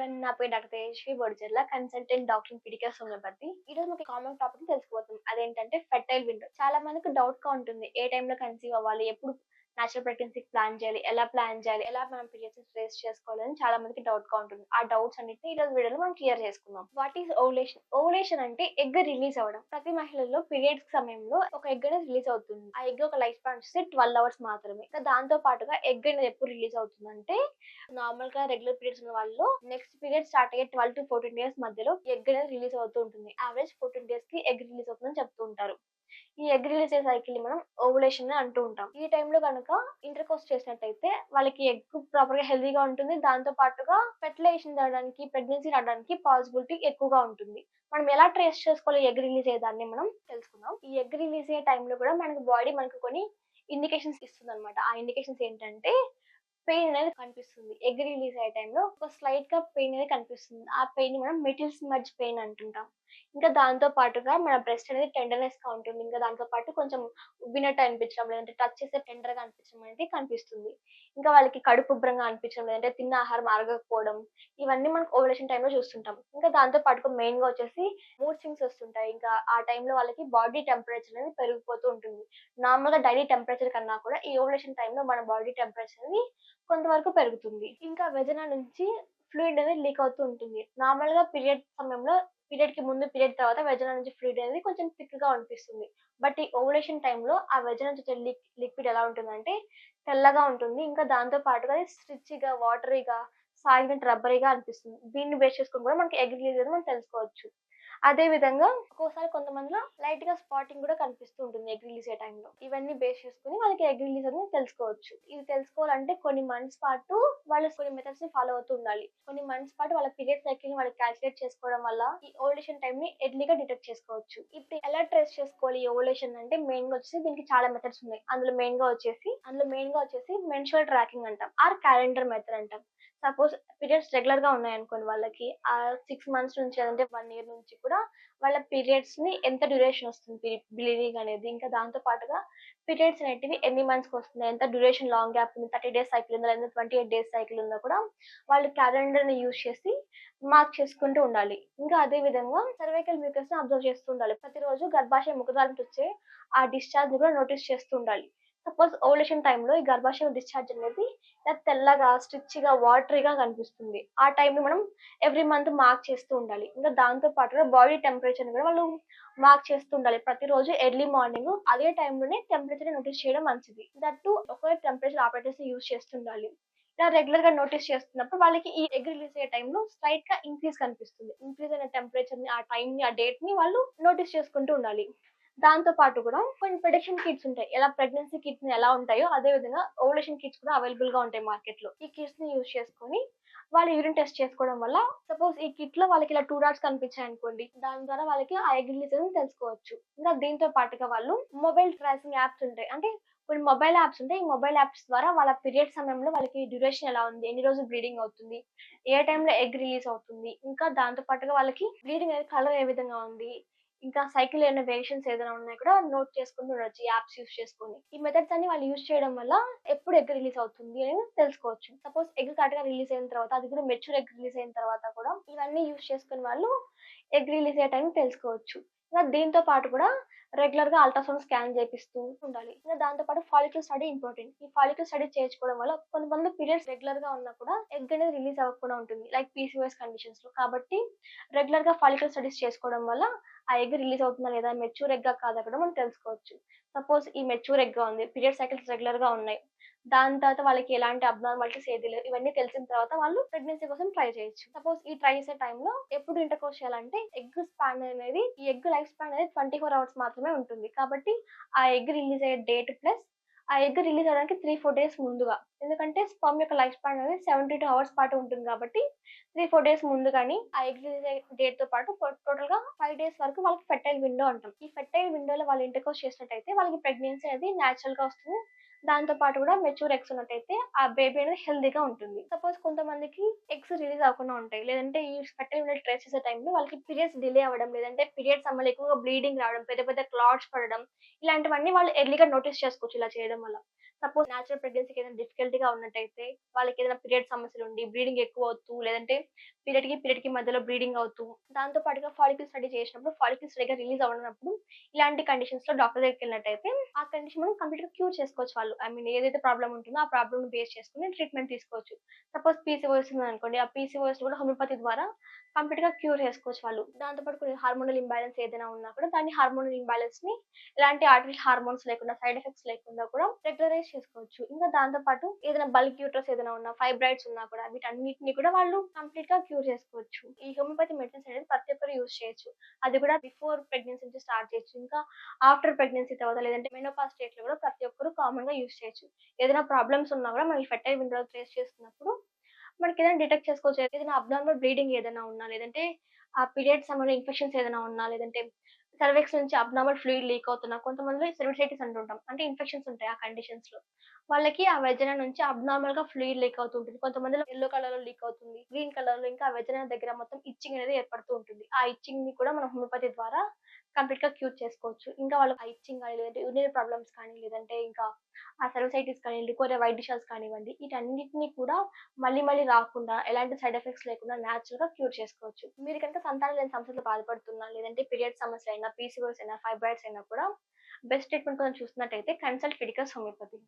Everyone నా పేరు doctor Tejaswi Bodicherla consultant doctor in పిడికస్ ఈ రోజు మనకి కామన్ టాపిక్ తెలుసుకోబోతున్నాం. అదేంటంటే ఫెర్టైల్ విండో చాలా మందికి డౌట్గా ఉంటుంది. ఏ టైంలో కన్సీవ్ అవ్వాలి? ఎప్పుడు నేచురల్ ప్రెగ్నెన్సీ ప్లాన్ చేయాలి ఎలా ప్లాన్ చేయాలి ఎలా మనం పీరియడ్స్ ఫేస్ చేసుకోవాలని చాలా మందికి డౌట్గా ఉంటుంది. ఆ డౌట్స్ అన్నిటిని ఈ రోజు వీడియోలో మనం క్లియర్ చేసుకుందాం. వాట్ ఈస్ ఓవులేషన్ ఓవులేషన్ అంటే ఎగ్ రిలీజ్ అవ్వడం. ప్రతి మహిళల్లో పీరియడ్స్ సమయంలో ఒక ఎగ్ అనేది రిలీజ్ అవుతుంది. ఆ ఎగ్ ఒక లైఫ్ స్పాన్ వచ్చేసి ట్వెల్వ్ అవర్స్ మాత్రమే. ఇంకా దాంతో పాటుగా ఎగ్ అనేది ఎప్పుడు రిలీజ్ అవుతుందంటే నార్మల్గా రెగ్యులర్ పీరియడ్స్ ఉన్న వాళ్ళు నెక్స్ట్ పీరియడ్ స్టార్ట్ అయ్యే ట్వెల్వ్ టు ఫోర్టీన్ డేస్ మధ్యలో ఎగ్ అనేది రిలీజ్ అవుతూ ఉంటుంది. యావరేజ్ ఫోర్టీన్ డేస్కి ఎగ్ రిలీజ్ అవుతుందని చెప్తూ ఉంటారు. ఈ ఎగ్ రిలీజ్ సైకిల్ని మనం ఓవులేషన్ అని అంటూ ఉంటాం. ఈ టైంలో కనుక ఇంటర్ కోర్స్ చేసినట్టయితే వాళ్ళకి ఎగ్ ప్రాపర్గా హెల్దీగా ఉంటుంది. దాంతో పాటుగా ఫెర్టిలైజేషన్ రావడానికి ప్రెగ్నెన్సీ రావడానికి పాసిబిలిటీ ఎక్కువగా ఉంటుంది. మనం ఎలా ట్రేస్ చేసుకోవాలి ఎగ్ రిలీజ్ అయ్యేదాన్ని మనం తెలుసుకుందాం. ఈ ఎగ్ రిలీజ్ అయ్యే టైంలో కూడా మనకి బాడీ మనకు కొన్ని ఇండికేషన్స్ ఇస్తుంది అనమాట ఆ ఇండికేషన్స్ ఏంటంటే పెయిన్ అనేది కనిపిస్తుంది. ఎగ్ రిలీజ్ అయ్యే టైంలో ఒక స్లైట్గా పెయిన్ అనేది కనిపిస్తుంది. ఆ పెయిన్ మనం మెటిల్స్ మధ్య పెయిన్ అంటుంటాం. ఇంకా దాంతో పాటుగా మన బ్రెస్ట్ అనేది టెండర్నెస్గా ఉంటుంది. ఇంకా దాంతో పాటు కొంచెం ఉబ్బినట్టు అనిపించడం లేదంటే టచ్ చేస్తే టెండర్గా అనిపించడం అనేది కనిపిస్తుంది. ఇంకా వాళ్ళకి కడుపు ఉబ్బరంగా అనిపించడం లేదంటే తిన్న ఆహారం అరగకపోవడం ఇవన్నీ మనకు ఓవలేషన్ టైంలో చూస్తుంటాం. ఇంకా దాంతో పాటుగా మెయిన్గా వచ్చేసి మూడ్ స్వింగ్స్ వస్తుంటాయి. ఇంకా ఆ టైంలో వాళ్ళకి బాడీ టెంపరేచర్ అనేది పెరిగిపోతూ ఉంటుంది. నార్మల్గా డైలీ టెంపరేచర్ కన్నా కూడా ఈ ఓవలేషన్ టైంలో మన బాడీ టెంపరేచర్ అనేది కొంతవరకు పెరుగుతుంది. ఇంకా వెజన నుంచి ఫ్లూయిడ్ అనేది లీక్ అవుతూ ఉంటుంది. నార్మల్గా పీరియడ్ సమయంలో పీరియడ్కి ముందు పీరియడ్ తర్వాత వెజన నుంచి ఫ్లూయిడ్ అనేది కొంచెం థిక్గా అనిపిస్తుంది. బట్ ఈ ఓవలేషన్ టైంలో ఆ వెజన నుంచి లిక్విడ్ ఎలా ఉంటుందంటే తెల్లగా ఉంటుంది. ఇంకా దాంతో పాటుగా స్ట్రిచ్గా వాటరీగా సాగినట్టు రబ్బరీగా అనిపిస్తుంది. దీన్ని బేస్ చేసుకుని కూడా మనకి ఎగ్ రిలీజ్ అనేది మనం తెలుసుకోవచ్చు. అదే విధంగా ఒక్కోసారి కొంతమందిలో లైట్గా స్పాటింగ్ కూడా కనిపిస్తూ ఉంటుంది ఎగ్ రిలీజ్ టైంలో ఇవన్నీ బేస్ చేసుకుని మనకి ఎగ్ రిలీజ్ అనేది తెలుసుకోవచ్చు. ఇది తెలుసుకోవాలంటే కొన్ని మంత్స్ పాటు వాళ్ళు కొన్ని మెథడ్స్ని ఫాలో అవుతూ ఉండాలి. కొన్ని మంత్స్ పాటు వాళ్ళ పీరియడ్ సైకిల్ని వాళ్ళు క్యాల్కులేట్ చేసుకోవడం వల్ల ఈ ఓవలేషన్ టైం ని ఎర్లీగా డిటెక్ట్ చేసుకోవచ్చు. ఇప్పుడు ఎలా ట్రేస్ చేసుకోవాలి ఈ ఓవలేషన్ అంటే మెయిన్గా వచ్చేసి దీనికి చాలా మెథడ్స్ ఉన్నాయి. అందులో మెయిన్గా వచ్చేసి అందులో మెయిన్గా వచ్చేసి మెన్షువల్ ట్రాకింగ్ అంటాం. ఆర్ క్యాలెండర్ మెథడ్ అంటాం. సపోజ్ పీరియడ్స్ రెగ్యులర్గా ఉన్నాయి అనుకోండి వాళ్ళకి ఆ సిక్స్ మంత్స్ నుంచి అంటే వన్ ఇయర్ నుంచి కూడా వాళ్ళ పీరియడ్స్ని ఎంత డ్యూరేషన్ వస్తుంది? బ్లీడింగ్ అనేది. ఇంకా దాంతో పాటుగా పీరియడ్స్ అనేటివి ఎన్ని మంత్స్కి వస్తున్నాయి ఎంత డ్యూరేషన్ లాంగ్ గ్యాప్ ఉంది? థర్టీ డేస్ సైకిల్ ఉందా? లేదా ట్వంటీ ఎయిట్ డేస్ సైకిల్ ఉందా కూడా వాళ్ళు క్యాలెండర్ని యూజ్ చేసి మార్క్ చేసుకుంటూ ఉండాలి. ఇంకా అదే విధంగా సర్వైకల్ మ్యూకస్ని అబ్జర్వ్ చేస్తూ ఉండాలి. ప్రతిరోజు గర్భాశయ ముఖదాల వచ్చే ఆ డిశ్చార్జ్ని కూడా నోటీస్ చేస్తూ ఉండాలి. సపోజ్ ఓవలేషన్ టైంలో ఈ గర్భాశయ డిశ్చార్జ్ అనేది ఇలా తెల్లగా స్టిచ్గా వాటరీగా కనిపిస్తుంది. ఆ టైంని మనం ఎవ్రీ మంత్ మార్క్ చేస్తూ ఉండాలి. ఇంకా దాంతో పాటుగా బాడీ టెంపరేచర్ కూడా వాళ్ళు మార్క్ చేస్తూ ఉండాలి. ప్రతిరోజు ఎర్లీ మార్నింగ్ అదే టైంలోనే టెంపరేచర్ నోటీస్ చేయడం మంచిది. దట్టు ఒక టెంపరేచర్ ఆపరేటర్స్ యూజ్ చేస్తుండాలి. ఇలా రెగ్యులర్గా నోటీస్ చేస్తున్నప్పుడు వాళ్ళకి ఈ ఎగ్ రిలీజ్ అయ్యే టైంలో స్లైట్గా ఇంక్రీజ్ కనిపిస్తుంది. ఇంక్రీజ్ అయిన టెంపరేచర్ని ఆ టైం ని ఆ డేట్ని వాళ్ళు నోటీస్ చేసుకుంటూ ఉండాలి. దాంతో పాటు కూడా కొన్ని ప్రొడక్షన్ కిట్స్ ఉంటాయి. ఎలా ప్రెగ్నెన్సీ కిట్స్ ఎలా ఉంటాయో అదే విధంగా ఓవలేషన్ కిట్స్ కూడా అవైలబుల్గా ఉంటాయి మార్కెట్లో. ఈ కిట్స్ని యూజ్ చేసుకొని వాళ్ళు యూరిన్ టెస్ట్ చేసుకోవడం వల్ల సపోజ్ ఈ కిట్లో వాళ్ళకి ఇలా టూ డాట్స్ కనిపించాయి అనుకోండి దాని ద్వారా వాళ్ళకి ఆ ఎగ్ అని తెలుసుకోవచ్చు. ఇంకా దీంతో పాటుగా వాళ్ళు మొబైల్ ట్రాసింగ్ యాప్స్ ఉంటాయి. అంటే కొన్ని మొబైల్ యాప్స్ ఉంటాయి. ఈ మొబైల్ యాప్స్ ద్వారా వాళ్ళ పీరియడ్ సమయంలో వాళ్ళకి డ్యూరేషన్ ఎలా ఉంది ఎన్ని రోజులు బ్లీడింగ్ అవుతుంది ఏ టైంలో ఎగ్ రిలీజ్ అవుతుంది ఇంకా దాంతో పాటుగా వాళ్ళకి బ్లీడింగ్ అనేది కలర్ ఏ విధంగా ఉంది ఇంకా సైకిల్ అయిన వేరియేషన్స్ ఏదైనా ఉన్నాయి కూడా నోట్ చేసుకుంటూ ఉండొచ్చు యాప్స్ యూస్ చేసుకొని. ఈ మెథడ్స్ అన్ని వాళ్ళు యూస్ చేయడం వల్ల ఎప్పుడు ఎగ్ రిలీజ్ అవుతుంది అని తెలుసుకోవచ్చు. సపోజ్ ఎగ్ కరెక్ట్గా రిలీజ్ అయిన తర్వాత అది కూడా మెచ్యూర్ ఎగ్ రిలీజ్ అయిన తర్వాత కూడా ఇవన్నీ యూస్ చేసుకుని వాళ్ళు ఎగ్ రిలీజ్ అయ్యే టైం తెలుసుకోవచ్చు. ఇంకా దీంతో పాటు కూడా రెగ్యులర్గా అల్ట్రాసౌండ్ స్కాన్ చేపిస్తూ ఉండాలి. ఇంకా దాంతో పాటు ఫాలికల్ స్టడీ ఇంపార్టెంట్ ఈ ఫాలిక్యూల్ స్టడీ చేయించుకోవడం వల్ల కొంతమంది పీరియడ్స్ రెగ్యులర్గా ఉన్నా కూడా ఎగ్ అనేది రిలీజ్ అవ్వకుండా ఉంటుంది. లైక్ పీసీఓఎస్ కండిషన్స్లో. కాబట్టి రెగ్యులర్గా ఫాలిక్యూల్ స్టడీస్ చేసుకోవడం వల్ల ఆ ఎగ్ రిలీజ్ అవుతుందా లేదా మెచ్యూర్ ఎగ్ కాదా కూడా మనం తెలుసుకోవచ్చు. సపోజ్ ఈ మెచ్యూర్ ఎగ్గా ఉంది పీరియడ్ సైకిల్స్ రెగ్యులర్గా ఉన్నాయి. దాని తర్వాత వాళ్ళకి ఎలాంటి అబ్నార్మాలిటీస్ ఏది లేవు ఇవన్నీ తెలిసిన తర్వాత వాళ్ళు ప్రెగ్నెన్సీ కోసం ట్రై చేయొచ్చు. సపోజ్ ఈ ట్రై చేసే టైంలో ఎప్పుడు ఇంటర్ కోర్స్ చేయాలంటే ఎగ్ స్పాన్ అనేది ఈ ఎగ్ లైఫ్ స్పాన్ అనేది ట్వంటీ ఫోర్ అవర్స్ మాత్రమే ఉంటుంది. కాబట్టి ఆ ఎగ్ రిలీజ్ అయ్యే డేట్ ప్లస్ ఆ ఎగ్ రిలీజ్ అవ్వడానికి త్రీ ఫోర్ డేస్ ముందుగా. ఎందుకంటే స్పర్మ్ యొక్క లైఫ్ స్పాన్ అనేది సెవెంటీ టూ అవర్స్ పాటు ఉంటుంది కాబట్టి త్రీ ఫోర్ డేస్ ముందు కానీ ఆ ఎగ్ రిలీజ్ డేట్తో పాటు టోటల్గా ఫైవ్ డేస్ వరకు వాళ్ళకి ఫెర్టైల్ విండో అంటాం. ఈ ఫెర్టైల్ విండోలో వాళ్ళు ఇంటర్ కోర్స్ చేసినట్టయితే వాళ్ళకి ప్రెగ్నెన్సీ అనేది న్యాచురల్గా వస్తుంది. దాంతో పాటు కూడా మెచ్యూర్ ఎగ్స్ ఉన్నట్టయితే ఆ బేబీ అనేది హెల్దీగా ఉంటుంది. సపోజ్ కొంతమందికి ఎగ్స్ రిలీజ్ అవ్వకుండా ఉంటాయి. లేదంటే ఈ ఫెర్టైల్ యూనిట్ ట్రేస్ చేసే టైంలో వాళ్ళకి పీరియడ్స్ డిలే అవ్వడం లేదంటే పీరియడ్స్ సమయంలో ఎక్కువగా బ్లీడింగ్ రావడం పెద్ద పెద్ద క్లాట్స్ పడడం ఇలాంటివన్నీ వాళ్ళు ఎర్లీగా నోటీస్ చేసుకోవచ్చు ఇలా చేయడం వల్ల. సపోజ్ న్యాచురల్ ప్రెగ్నెన్సీకి ఏదైనా డిఫికల్టీగా ఉన్నట్టయితే వాళ్ళకి ఏదైనా పీరియడ్ సమస్యలు ఉండి బ్లీడింగ్ ఎక్కువ అవుతూ లేదంటే పీరియడ్కి పీరియడ్కి మధ్యలో బ్లీడింగ్ అవుతూ దాంతో పాటుగా ఫాలికల్ స్టడీ చేసినప్పుడు ఫాలికల్ స్టడీగా రిలీజ్ అవ్వనప్పుడు ఇలాంటి కండిషన్స్లో డాక్టర్ దగ్గరికి వెళ్ళినట్టయితే ఆ కండిషన్ మనం కంప్లీట్గా క్యూర్ చేసుకోవచ్చు వాళ్ళు. ఐ మీన్ ఏదైతే ప్రాబ్లం ఉంటుందో ఆ ప్రాబ్లమ్ బేస్ చేసుకుని ట్రీట్మెంట్ తీసుకోవచ్చు. సపోజ్ పీసీఓఎస్ ఉంది అనుకోండి ఆ పీసీఓఎస్ కూడా హోమియోపతి ద్వారా కంప్లీట్గా క్యూర్ చేసుకోవచ్చు వాళ్ళు. దాంతో పాటు కొన్ని హార్మోనల్ ఇంబ్యాలెన్స్ ఏదైనా ఉన్నా కూడా దాన్ని హార్మోనల్ ఇంబ్యాలెన్స్ని ఎలాంటి ఆర్టిఫిషియల్ హార్మోన్స్ లేకుండా సైడ్ ఎఫెక్ట్స్ లేకుండా కూడా రెగ్యులరైజ్ చేసుకోవచ్చు. ఇంకా దాంతో పాటు ఏదైనా బల్క్ యూట్రస్ ఏదైనా ఉన్నా ఫైబ్రాయిడ్స్ ఉన్నా కూడా వీటన్నిటిని కూడా వాళ్ళు కంప్లీట్గా క్యూర్ చేసుకోవచ్చు. ఈ హోమియోపతి మెడిసిన్స్ అనేది ప్రతి ఒక్కరు యూజ్ చేయొచ్చు. అది కూడా బిఫోర్ ప్రెగ్నెన్సీ నుంచి స్టార్ట్ చేయొచ్చు. ఇంకా ఆఫ్టర్ ప్రెగ్నెన్సీ తర్వాత లేదంటే మెనోపా స్టేట్లో కూడా ప్రతి ఒక్కరు కామన్గా యూజ్ చేయొచ్చు. ఏదైనా ప్రాబ్లమ్స్ ఉన్నా కూడా మనం ఫెర్టైల్ విండో ఫేస్ చేస్తున్నప్పుడు మనకి ఏదైనా డిటెక్ట్ చేసుకోవచ్చు. ఏదైనా అబ్నార్మల్ బ్లీడింగ్ ఏదైనా ఉన్నా లేదంటే ఆ పీరియడ్ సమయంలో ఇన్ఫెక్షన్స్ ఏదైనా ఉన్నా లేదంటే సర్వెక్స్ నుంచి అబ్నార్మల్ ఫ్లూయిడ్ లీక్ అవుతున్నా కొంతమందిలో సెర్విసైటిస్ అంటుంటాం అంటే ఇన్ఫెక్షన్స్ ఉంటాయి ఆ కండిషన్స్లో. వాళ్ళకి ఆ వెజన నుంచి అబ్నార్మల్గా ఫ్లూయిడ్ లీక్ అవుతూ ఉంటుంది. కొంతమందిలో ఎల్లో కలర్లో లీక్ అవుతుంది గ్రీన్ కలర్లో ఇంకా ఆ వెజన దగ్గర మొత్తం ఇచ్చింగ్ అనేది ఏర్పడుతూ ఉంటుంది. ఆ ఇచ్చింగ్ని కూడా మనం హోమియోపతి ద్వారా కంప్లీట్గా క్యూర్ చేసుకోవచ్చు. ఇంకా వాళ్ళకి హైచింగ్ కానీ లేదంటే యూరినరీ ప్రాబ్లమ్స్ కానీ లేదంటే ఇంకా ఆ సెర్వసైటిస్ కానీ లికోరియా వైట్ డిషాస్ కానివ్వండి వీటన్నిటిని కూడా మళ్ళీ మళ్ళీ రాకుండా ఎలాంటి సైడ్ ఎఫెక్ట్స్ లేకుండా న్యాచురల్గా క్యూర్ చేసుకోవచ్చు. మీరు కనుక సంతానం లేని సమస్యలు బాధపడుతున్నా లేదంటే పీరియడ్ సమస్య అయినా పీసీఓస్ అయినా ఫైబ్రాయిడ్స్ అయినా కూడా బెస్ట్ ట్రీట్మెంట్ కోసం చూస్తున్నట్టయితే కన్సల్ట్ ఫిడికస్ హోమియోపతి.